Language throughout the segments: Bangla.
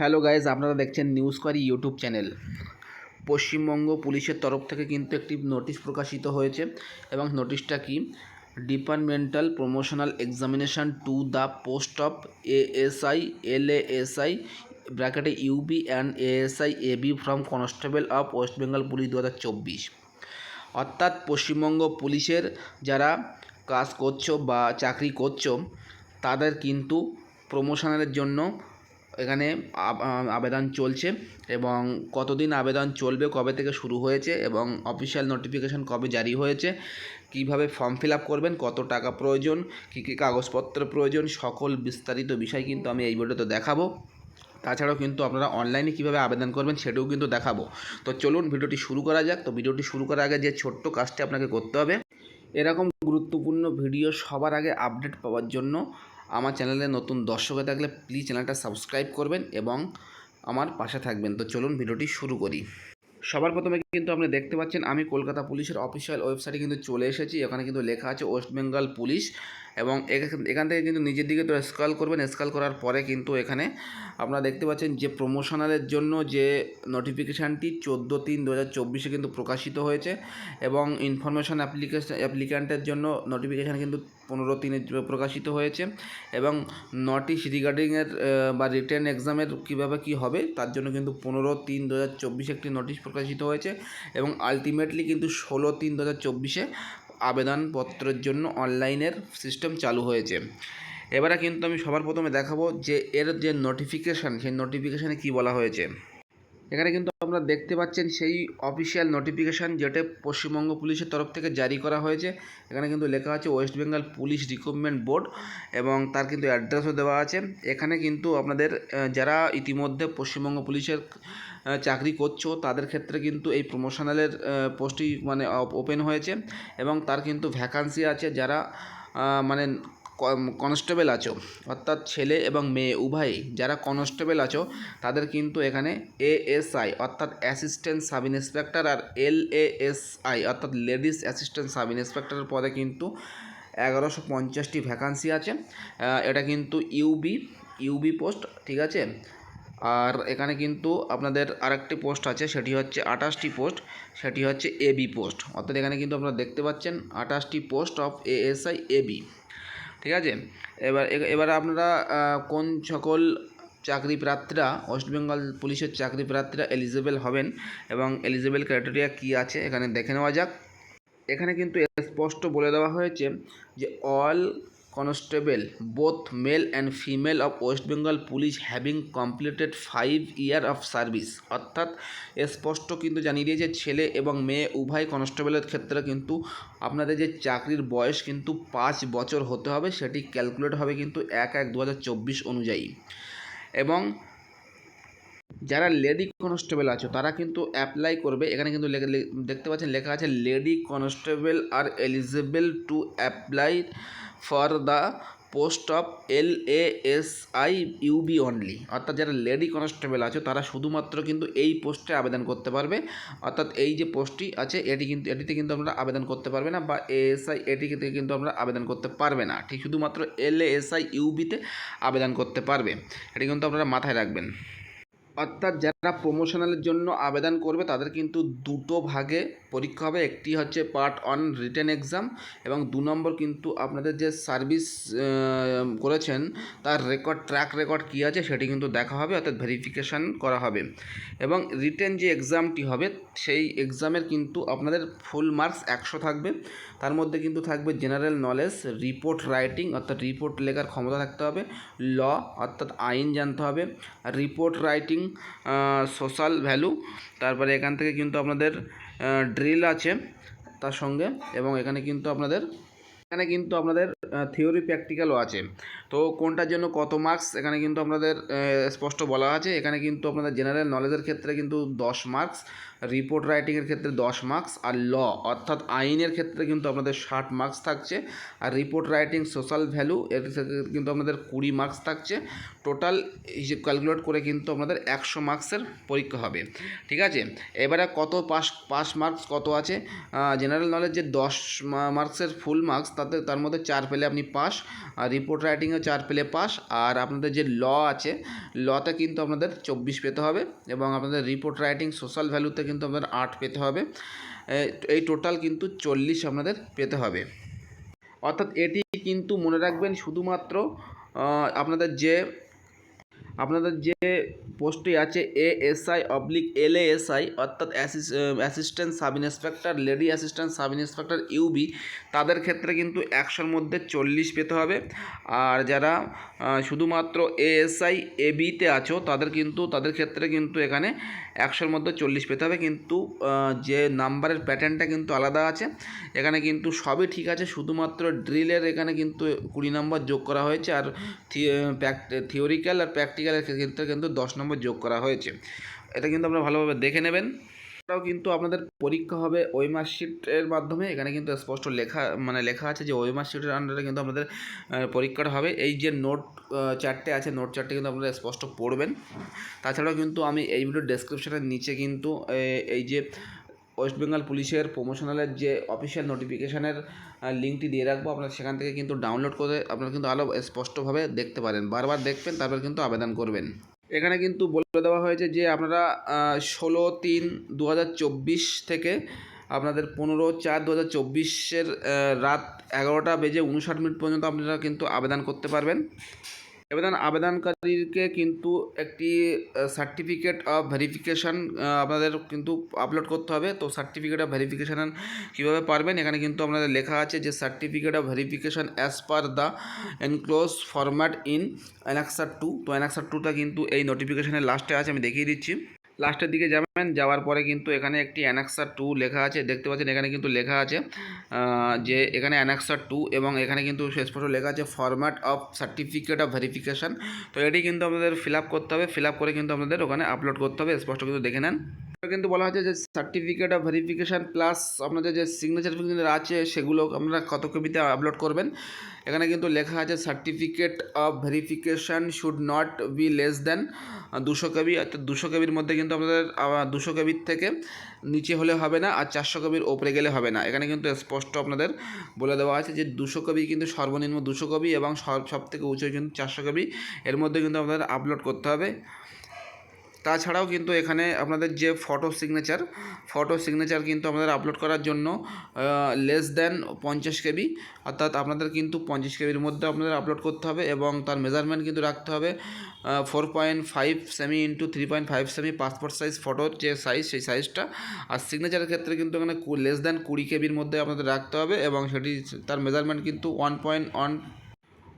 হ্যালো গাইজ আপনারা দেখছেন news query YouTube channel. Paschimbanga পুলিশের তরফ থেকে কিন্তু একটি নোটিশ প্রকাশিত হয়েছে এবং নোটিশটা কি? Departmental promotional examination to the post of ASI, LASI, ব্র্যাকেটে UB and ASI AB from constable of West Bengal police দু হাজার চব্বিশ। অর্থাৎ পশ্চিমবঙ্গ পুলিশের যারা কাজ করছ বা চাকরি করছ, তাদের কিন্তু প্রমোশনের জন্য এখানে আবেদন চলছে এবং কতদিন আবেদন চলবে, কবে থেকে শুরু হয়েছে এবং অফিসিয়াল নোটিফিকেশন কবে জারি হয়েছে, কীভাবে ফর্ম ফিল আপ করবেন, কত টাকা প্রয়োজন, কী কী কাগজপত্র প্রয়োজন, সকল বিস্তারিত বিষয় কিন্তু আমি এই ভিডিওতে দেখাবো। তাছাড়াও কিন্তু আপনারা অনলাইনে কীভাবে আবেদন করবেন সেটাও কিন্তু দেখাবো। তো চলুন ভিডিওটি শুরু করা যাক। তো ভিডিওটি শুরু করার আগে যে ছোট্ট কাজটি আপনাকে করতে হবে, এরকম গুরুত্বপূর্ণ ভিডিও সবার আগে আপডেট পাওয়ার জন্য আমার চ্যানেলে নতুন দর্শক হয়ে থাকলে প্লিজ চ্যানেলটা সাবস্ক্রাইব করবেন এবং আমার পাশে থাকবেন। তো চলুন ভিডিওটি শুরু করি। সবার প্রথমে কিন্তু আপনি দেখতে পাচ্ছেন, আমি কলকাতা পুলিশের অফিসিয়াল ওয়েবসাইটে কিন্তু চলে এসেছি। এখানে কিন্তু লেখা আছে ওয়েস্ট বেঙ্গল পুলিশ এবং এখান- থেকে কিন্তু নিজের দিকে তো স্কল করবেন স্কল করার পরে কিন্তু এখানে আপনারা দেখতে পাচ্ছেন যে প্রমোশনালের জন্য যে নোটিফিকেশানটি চোদ্দ তিন দু হাজার চব্বিশে কিন্তু প্রকাশিত হয়েছে এবং ইনফরমেশন অ্যাপ্লিকেশন অ্যাপ্লিক্যান্টের জন্য নোটিফিকেশান কিন্তু পনেরো তিনে প্রকাশিত হয়েছে এবং নোটিশ রিগার্ডিংয়ের বা রিটেন এক্সামের কীভাবে কী হবে তার জন্য কিন্তু পনেরো তিন দু হাজার চব্বিশে একটি নোটিশ প্রকাশিত হয়েছে এবং আলটিমেটলি কিন্তু ষোলো তিন দু হাজার চব্বিশে আবেদনপত্রের জন্য অনলাইনের সিস্টেম চালু হয়েছে। এবারে কিন্তু আমি সবার প্রথমে দেখাবো যে এর যে নোটিফিকেশান সেই নোটিফিকেশানে কী বলা হয়েছে। এখানে কিন্তু আপনারা দেখতে পাচ্ছেন সেই অফিসিয়াল নোটিফিকেশান যেটা পশ্চিমবঙ্গ পুলিশের তরফ থেকে জারি করা হয়েছে। এখানে কিন্তু লেখা আছে West Bengal police recruitment board এবং তার কিন্তু অ্যাড্রেসও দেওয়া আছে। এখানে কিন্তু আপনাদের যারা ইতিমধ্যে পশ্চিমবঙ্গ পুলিশের চাকরি করছ, তাদের ক্ষেত্রে কিন্তু এই প্রমোশনালের পোস্টটি মানে ওপেন হয়েছে এবং তার কিন্তু ভ্যাকান্সি আছে। যারা মানে কনস্টেবল আছো, অর্থাৎ ছেলে এবং মেয়ে, উভয়ই যারা কনস্টেবল আছো, তাদের কিন্তু এখানে এএসআই অর্থাৎ অ্যাসিস্ট্যান্ট সাব ইন্সপেক্টর আর এল এএসআই অর্থাৎ লেডিস অ্যাসিস্ট্যান্ট সাব ইন্সপেক্টরের পদে কিন্তু এগারোশো পঞ্চাশটি ভ্যাকান্সি আছে। এটা কিন্তু ইউবি ইউবি পোস্ট, ঠিক আছে? আর এখানে কিন্তু আপনাদের আরেকটি পোস্ট আছে, সেটি হচ্ছে আঠাশটি পোস্ট, সেটি হচ্ছে এবি পোস্ট। অর্থাৎ এখানে কিন্তু আপনারা দেখতে পাচ্ছেন আঠাশটি পোস্ট অফ এএসআই এবি ঠিক আছে? এবার এবার আপনারা কোন সকল চাকরিপ্রার্থীরা, ওয়েস্ট বেঙ্গল পুলিশের চাকরিপ্রার্থীরা প্রার্থীরা এলিজিবল হবেন এবং এলিজেবেল ক্রাইটেরিয়া কী আছে এখানে দেখে নেওয়া যাক। এখানে কিন্তু স্পষ্ট বলে দেওয়া হয়েছে যে all constable both male and female of West Bengal police having completed five year of service অর্থাৎ স্পষ্ট কিন্তু জানিয়ে দিয়েছে, ছেলে এবং মেয়ে উভয় কনস্টেবলের ক্ষেত্রে কিন্তু আপনাদের যে চাকরির বয়স কিন্তু পাঁচ বছর হতে হবে, সেটি ক্যালকুলেট হবে কিন্তু এক এক দু অনুযায়ী। এবং যারা লেডি কনস্টেবল আছো, তারা কিন্তু অ্যাপ্লাই করবে। এখানে কিন্তু দেখতে পাচ্ছেন, লেখা আছে lady constable R eligible to apply for the post of L A S I UB only. অর্থাৎ যারা লেডি কনস্টেবল আছে, তারা শুধুমাত্র কিন্তু এই পোস্টে আবেদন করতে পারবে। অর্থাৎ এই যে পোস্টটি আছে, এটি কিন্তু, এটিতে কিন্তু আমরা আবেদন করতে পারবে না বা এএসআই এটিতে কিন্তু আমরা আবেদন করতে পারবে না। ঠিক শুধুমাত্র এল এ এস আই ইউবিতে আবেদন করতে পারবে। এটি কিন্তু আপনারা মাথায় রাখবেন। অর্থাৎ যারা প্রমোশনালের জন্য আবেদন করবে, তাদের কিন্তু দুটো ভাগে পরীক্ষা হবে। একটি হচ্ছে পার্ট অন রিটেন এক্সাম এবং দু নম্বর কিন্তু আপনাদের যে সার্ভিস করেছেন, তার রেকর্ড ট্র্যাক রেকর্ড কী আছে সেটি কিন্তু দেখা হবে, অর্থাৎ ভেরিফিকেশান করা হবে। এবং রিটেন যে এক্সামটি হবে, সেই এক্সামের কিন্তু আপনাদের ফুল মার্কস একশো থাকবে। তার মধ্যে কিন্তু থাকবে জেনারেল নলেজ রিপোর্ট রাইটিং অর্থাৎ রিপোর্ট লেখার ক্ষমতা থাকতে হবে। ল অর্থাৎ আইন জানতে হবে। Report writing social value. তারপরে এখান থেকে কিন্তু আপনাদের ড্রিল আছে তার সঙ্গে এবং এখানে কিন্তু আপনাদের এখানে কিন্তু আপনাদের থিওরি প্র্যাকটিক্যালও আছে। তো কোনটার জন্য কত মার্কস এখানে কিন্তু আপনাদের স্পষ্ট বলা আছে। এখানে কিন্তু আপনাদের জেনারেল নলেজের ক্ষেত্রে কিন্তু দশ মার্কস রিপোর্ট রাইটিংয়ের ক্ষেত্রে দশ মার্কস আর ল অর্থাৎ আইনের ক্ষেত্রে কিন্তু আপনাদের ষাট মার্কস থাকছে। আর রিপোর্ট রাইটিং সোশ্যাল ভ্যালু এর কিন্তু আপনাদের কুড়ি মার্কস থাকছে। টোটাল হিসেব ক্যালকুলেট করে কিন্তু আপনাদের একশো মার্কসের পরীক্ষা হবে। ঠিক আছে? এবারে কত পাস পাস মার্কস কত আছে? জেনারেল নলেজ যে দশ মার্কসের ফুল মার্কস তাতে তার মধ্যে চার পেলে আপনি পাস, আর রিপোর্ট রাইটিংয়েও চার পেলে পাস, আর আপনাদের যে ল আছে, লতে কিন্তু আপনাদের চব্বিশ পেতে হবে, এবং আপনাদের রিপোর্ট রাইটিং সোশ্যাল ভ্যালুতে কিন্তু আপনাদের আট পেতে হবে এই টোটাল কিন্তু চল্লিশ আপনাদের পেতে হবে। অর্থাৎ এটি কিন্তু মনে রাখবেন শুধুমাত্র আপনাদের যে আপনাদের যে পোস্টটি আছে এএসআই অবলিক এল এসআই অর্থাৎ assistant sub inspector, lady assistant sub inspector, UB, তাদের ক্ষেত্রে কিন্তু একশোর মধ্যে চল্লিশ পেতে হবে। আর যারা শুধুমাত্র এএসআই, এবিতে আছো, তাদের কিন্তু, তাদের ক্ষেত্রে কিন্তু এখানে একশোর মধ্যে চল্লিশ পেতে হবে, কিন্তু যে নাম্বারের প্যাটার্নটা কিন্তু আলাদা আছে। এখানে কিন্তু সবই ঠিক আছে, শুধুমাত্র ড্রিলের এখানে কিন্তু কুড়ি নম্বর যোগ করা হয়েছে, আর থিওরিক্যাল আর প্র্যাকটিক্যালের ক্ষেত্রে কিন্তু দশ নম্বর যোগ করা হয়েছে। এটা কিন্তু আপনারা ভালোভাবে দেখে নেবেন। এটাও কিন্তু আপনাদের পরীক্ষা হবে ওই মার্কশিটের মাধ্যমে। এখানে কিন্তু স্পষ্ট লেখা মানে লেখা আছে যে ওই মার্কশিটের আন্ডারে কিন্তু আহ, পরীক্ষাটা হবে। এই যে নোট চারটে আছে নোট চারটে কিন্তু আপনারা স্পষ্ট পড়বেন। তাছাড়াও কিন্তু আমি এই ভিডিও ডেসক্রিপশনের নিচে কিন্তু এই যে ওয়েস্ট বেঙ্গল পুলিশের প্রমোশনালের যে অফিসিয়াল নোটিফিকেশানের লিঙ্কটি দিয়ে রাখব আপনারা সেখান থেকে কিন্তু ডাউনলোড করে আপনারা কিন্তু আরও স্পষ্টভাবে দেখতে পারেন। বারবার দেখবেন তারপর কিন্তু আবেদন করবেন। এখানে কিন্তু বলে দেওয়া হয়েছে যে আপনারা ষোলো তিন দু থেকে আপনাদের পনেরো চার দু হাজার চব্বিশের রাত এগারোটা বেজে উনষাট মিনিট পর্যন্ত আপনারা কিন্তু আবেদন করতে পারবেন। আবেদন, আবেদনকারীকে কিন্তু একটি সার্টিফিকেট অফ ভেরিফিকেশান আপনাদের কিন্তু আপলোড করতে হবে। তো সার্টিফিকেট অফ ভেরিফিকেশান কীভাবে পারবেন? এখানে কিন্তু আপনাদের লেখা আছে যে certificate of verification as per the enclose format in annexure two তো অ্যানাক্সার টুটা কিন্তু এই নোটিফিকেশানের লাস্টে আছে, আমি দেখিয়ে দিচ্ছি। লাস্টের দিকে যাবেন, যাওয়ার পরে কিন্তু এখানে একটি অ্যানাক্সার টু লেখা আছে, দেখতে পাচ্ছেন এখানে কিন্তু লেখা আছে যে এখানে অ্যানাক্সার টু এবং এখানে কিন্তু স্পষ্ট লেখা আছে format of certificate of verification তো এটি কিন্তু আপনাদের ফিল আপ করতে হবে ফিল আপ করে কিন্তু আপনাদের ওখানে আপলোড করতে হবে, স্পষ্ট কিন্তু দেখে নেন। কিন্তু বলা হচ্ছে যে সার্টিফিকেট অফ ভেরিফিকেশান প্লাস আপনাদের যে সিগনেচার ফিগনেচার আছে, সেগুলো আপনারা কত কপিতে আপলোড করবেন। এখানে কিন্তু লেখা আছে certificate of verification should not be less than দুশো কবি অর্থাৎ দুশো কবির মধ্যে কিন্তু আপনাদের দুশো কবির থেকে নিচে হলে হবে না আর চারশো কবির ওপরে গেলে হবে না। এখানে কিন্তু স্পষ্ট আপনাদের বলে দেওয়া আছে যে দুশো কবি কিন্তু সর্বনিম্ন দুশো কবি এবং সব সব থেকে উঁচু কিন্তু চারশো কবি এর মধ্যে কিন্তু আপনাদের আপলোড করতে হবে। তাছাড়াও কিন্তু এখানে আপনাদের যে ফটো সিগনেচার ফটো সিগনেচার কিন্তু আপনাদের আপলোড করার জন্য লেস দেন পঞ্চাশ কেবি অর্থাৎ আপনাদের কিন্তু পঞ্চাশ কেবির মধ্যে আপনাদের আপলোড করতে হবে এবং তার মেজারমেন্ট কিন্তু রাখতে হবে four point five semi into three point five semi passport size ফটোর যে সাইজ সেই সাইজটা আর সিগনেচারের ক্ষেত্রে কিন্তু এখানে লেস দেন কুড়ি কেবির মধ্যে আপনাদের রাখতে হবে এবং সেটি, তার মেজারমেন্ট কিন্তু one point one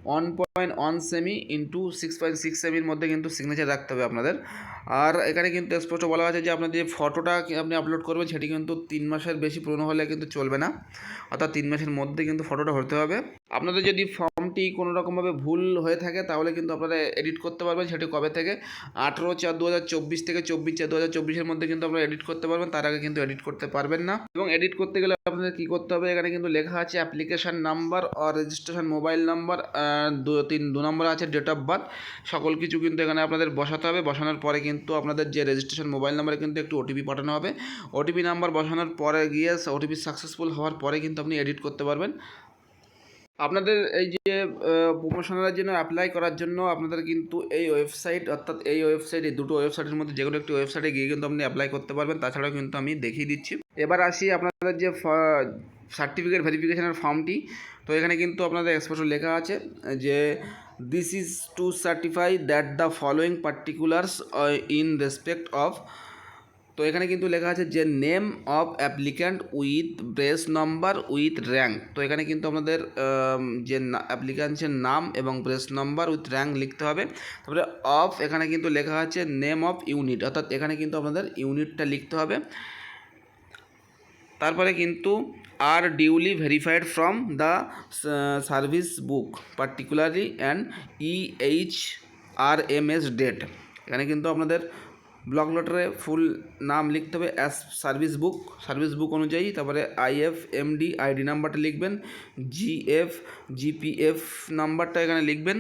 one point one semi into six point six সেমির মধ্যে কিন্তু সিগনেচার রাখতে হবে আপনাদের। আর এখানে কিন্তু স্পষ্ট বলা আছে যে আপনার যে ফটোটা আপনি আপলোড করবেন, সেটি কিন্তু তিন মাসের বেশি পুরনো হলে কিন্তু চলবে না। অর্থাৎ তিন মাসের মধ্যে কিন্তু ফটোটা হতে হবে। আপনাদের যদি ফর্মটি কোনো রকমভাবে ভুল হয়ে থাকে, তাহলে কিন্তু আপনারা এডিট করতে পারবেন সেটি কবে থেকে? আঠেরো চার দু হাজার চব্বিশ থেকে চব্বিশ চার দু হাজার চব্বিশের মধ্যে কিন্তু আপনারা এডিট করতে পারবেন, তার আগে কিন্তু এডিট করতে পারবেন না। এবং এডিট করতে গেলে আপনাদের কী করতে হবে? এখানে কিন্তু লেখা আছে অ্যাপ্লিকেশান নাম্বার আর রেজিস্ট্রেশন মোবাইল নাম্বার দু, তিন, দু নম্বর আছে ডেট অফ বার্থ সকল কিছু কিন্তু এখানে আপনাদের বসাতে হবে। বসানোর পরে কিন্তু আপনাদের যে রেজিস্ট্রেশন মোবাইল নাম্বারে কিন্তু একটু ওটিপি পাঠানো হবে। ওটিপি নাম্বার বসানোর পরে গিয়ে ওটিপি সাকসেসফুল হওয়ার পরে কিন্তু আপনি এডিট করতে পারবেন। আপনাদের এই যে প্রমোশনালের জন্য অ্যাপ্লাই করার জন্য আপনাদের কিন্তু এই ওয়েবসাইট অর্থাৎ এই ওয়েবসাইট এই দুটো ওয়েবসাইটের মধ্যে যে কোনো একটি ওয়েবসাইটে গিয়ে কিন্তু আপনি অ্যাপ্লাই করতে পারবেন। তাছাড়াও কিন্তু আমি দেখিয়ে দিচ্ছি। এবার আসি আপনাদের যে সার্টিফিকেট ভেরিফিকেশনের ফর্মটি তো এখানে কিন্তু আপনাদের স্পষ্ট লেখা আছে যে this is to certify that the following particulars in respect of তো এখানে কিন্তু লেখা আছে যে name of applicant with brace number with rank তো এখানে কিন্তু আমাদের আম, যে অ্যাপ্লিক্যান্টের নাম এবং ব্রেস নাম্বার উইথ র্যাঙ্ক লিখতে হবে। তারপরে অফ এখানে কিন্তু লেখা আছে নেম অফ ইউনিট অর্থাৎ এখানে কিন্তু আমাদের ইউনিটটা লিখতে হবে। তারপরে কিন্তু আর duly verified from the service book particularly and E H R M S date এখানে কিন্তু আপনাদের ব্লক লটারে ফুল নাম লিখতে হবে as service book. Service book অনুযায়ী তারপরে আইএফ, এমডি, আইডি নাম্বারটা লিখবেন, জিএফ, জিপিএফ নাম্বারটা এখানে লিখবেন।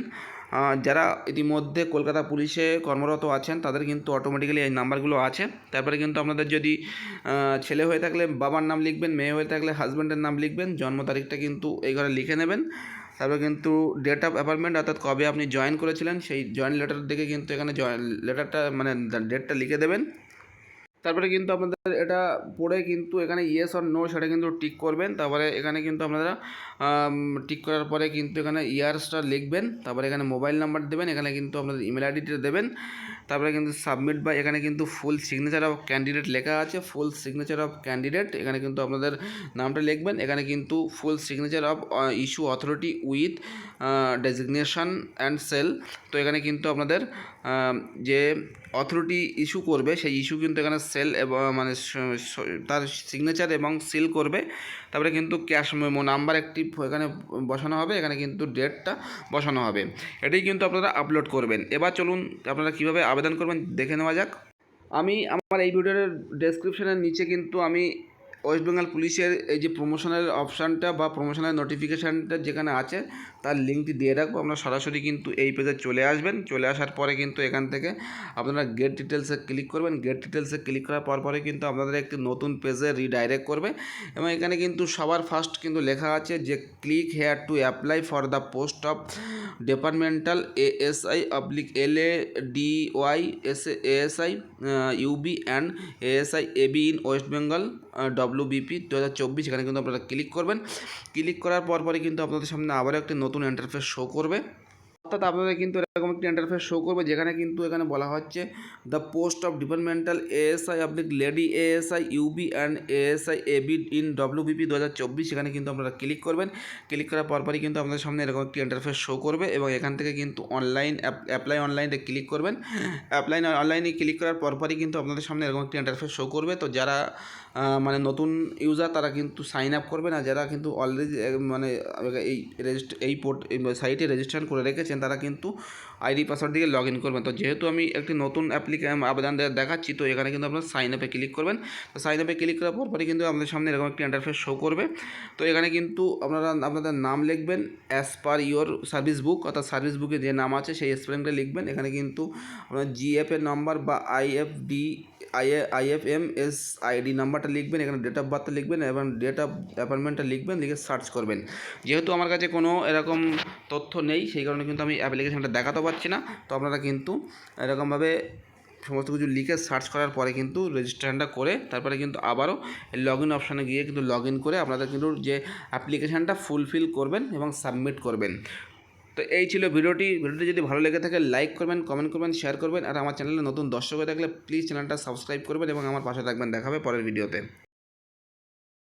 যারা ইতিমধ্যে কলকাতা পুলিশে কর্মরত আছেন, তাদের কিন্তু অটোমেটিক্যালি এই নাম্বারগুলো আছে। তারপরে কিন্তু আপনাদের যদি ছেলে হয়ে থাকলে বাবার নাম লিখবেন, মেয়ে হয়ে থাকলে হাজব্যান্ডের নাম লিখবেন, জন্ম তারিখটা কিন্তু এই ঘরে লিখে নেবেন। তারপরে কিন্তু ডেট অফ অ্যাপয়েন্টমেন্ট অর্থাৎ কবে আপনি জয়েন করেছিলেন, সেই জয়েন লেটার দেখে কিন্তু এখানে জয়েন লেটারটা মানে ডেটটা লিখে দেবেন। তারপরে কিন্তু আপনাদের এটা পড়ে কিন্তু এখানে ইয়েস অর নো সেটা কিন্তু টিক করবেন। তারপরে এখানে কিন্তু আপনারা টিক করার পরে কিন্তু এখানে ইয়ার্সটা লিখবেন। তারপরে এখানে মোবাইল নাম্বার দেবেন। এখানে কিন্তু আপনাদের ইমেল আইডিটা দেবেন। তারপরে কিন্তু সাবমিট বা এখানে কিন্তু ফুল সিগনেচার অফ ক্যান্ডিডেট লেখা আছে ফুল সিগনেচার অফ ক্যান্ডিডেট এখানে কিন্তু আপনাদের নামটা লিখবেন, এখানে কিন্তু full signature of issue authority with designation and cell তো এখানে কিন্তু আপনাদের যে অথরিটি ইস্যু করবে, সেই ইস্যু কিন্তু এখানে সেল এবং মানে তার সিগনেচার এবং সিল করবে, তারপরে কিন্তু ক্যাশ মেমো নাম্বার একটি এখানে বসানো হবে, এখানে কিন্তু ডেটটা বসানো হবে, এটাই কিন্তু আপনারা আপলোড করবেন। এবার চলুন আপনারা কীভাবে আবেদন করবেন দেখে নেওয়া যাক। আমি আমার এই ভিডিওর ডেসক্রিপশনের নিচে কিন্তু আমি ওয়েস্ট বেঙ্গল পুলিশের এই যে প্রমোশনের অপশানটা বা প্রমোশনের নোটিফিকেশানটা যেখানে আছে, তার লিঙ্কটি দিয়ে রাখব। আপনারা সরাসরি কিন্তু এই পেজে চলে আসবেন। চলে আসার পরে কিন্তু এখান থেকে আপনারা গেট ডিটেলসে ক্লিক করবেন। গেট ডিটেলসে ক্লিক করার পর পরে কিন্তু আপনাদের একটি নতুন পেজে রিডাইরেক্ট করবে এবং এখানে কিন্তু সবার ফার্স্ট কিন্তু লেখা আছে যে click here to apply for the post of departmental ASI oblique L A D Y S ASI UB and ASI AB in West Bengal W BP দু হাজার চব্বিশ, এখানে কিন্তু আপনারা ক্লিক করবেন। ক্লিক করার পর পরে কিন্তু আপনাদের সামনে আবারও একটি নতুন ইন্টারফেস শো করবে। অর্থাৎ আপনাদের কিন্তু এরকম একটি ইন্টারফেস শো করবে, যেখানে কিন্তু এখানে বলা হচ্ছে the post of departmental ASI আপনি lady ASI UB and ASI AB in WBP দু হাজার চব্বিশ। এখানে কিন্তু আপনারা ক্লিক করবেন। ক্লিক করার পরপরই কিন্তু আপনাদের সামনে এরকম একটি ইন্টারফেস শো করবে এবং এখান থেকে কিন্তু অনলাইন অ্যাপ্লাই অনলাইনে ক্লিক করবেন। অ্যাপ্লাই অনলাইনে ক্লিক করার পরপরই কিন্তু আপনাদের সামনে এরকম একটি ইন্টারফেস শো করবে। তো যারা মানে নতুন ইউজার তারা কিন্তু সাইন আপ করবে না। যারা কিন্তু অলরেডি মানে এই রেজিস্ট এই পোর্ট সাইটে রেজিস্ট্রেশন করে রেখেছেন, তারা কিন্তু আইডি পাসওয়ার্ড দিয়ে লগ ইন করবেন। তো যেহেতু আমি একটি নতুন অ্যাপ্লিকে আবেদন দেখাচ্ছি, তো এখানে কিন্তু আপনার সাইন আপে ক্লিক করবেন। তো সাইন আপে ক্লিক করার পরপরই কিন্তু আপনাদের সামনে এরকম একটি ইন্টারফেস শো করবে। তো এখানে কিন্তু আপনারা আপনাদের নাম লিখবেন as per your service book অর্থাৎ সার্ভিস বুকে যে নাম আছে, সেই স্পেলিংটা লিখবেন। এখানে কিন্তু আপনার জিএফ এর নাম্বার বা IFD I IFM S ID নাম্বারটা লিখবেন, এখানে ডেট অফ বার্থটা লিখবেন এবং ডেট অফ অ্যাপয়েন্টমেন্টটা লিখবেন, লিখে সার্চ করবেন। যেহেতু আমার কাছে কোনো এরকম তথ্য নেই, সেই কারণে কিন্তু আমি অ্যাপ্লিকেশনটা দেখাতে পারছি না। তো আপনারা কিন্তু এরকমভাবে সমস্ত কিছু লিখে সার্চ করার পরে কিন্তু রেজিস্ট্রেশনটা করে, তারপরে কিন্তু আবারও লগ ইন অপশানে গিয়ে কিন্তু লগ ইন করে আপনাদের কিন্তু যে অ্যাপ্লিকেশানটা ফুলফিল করবেন এবং সাবমিট করবেন। তো এই ছিল ভিডিওটি। ভিডিওটি যদি ভালো লেগে থাকে লাইক করবেন কমেন্ট করবেন শেয়ার করবেন। আর আমার চ্যানেলে নতুন দর্শক হয়ে থাকলে প্লিজ চ্যানেলটা সাবস্ক্রাইব করবেন এবং আমার পাশে থাকবেন। দেখাবে পরের ভিডিওতে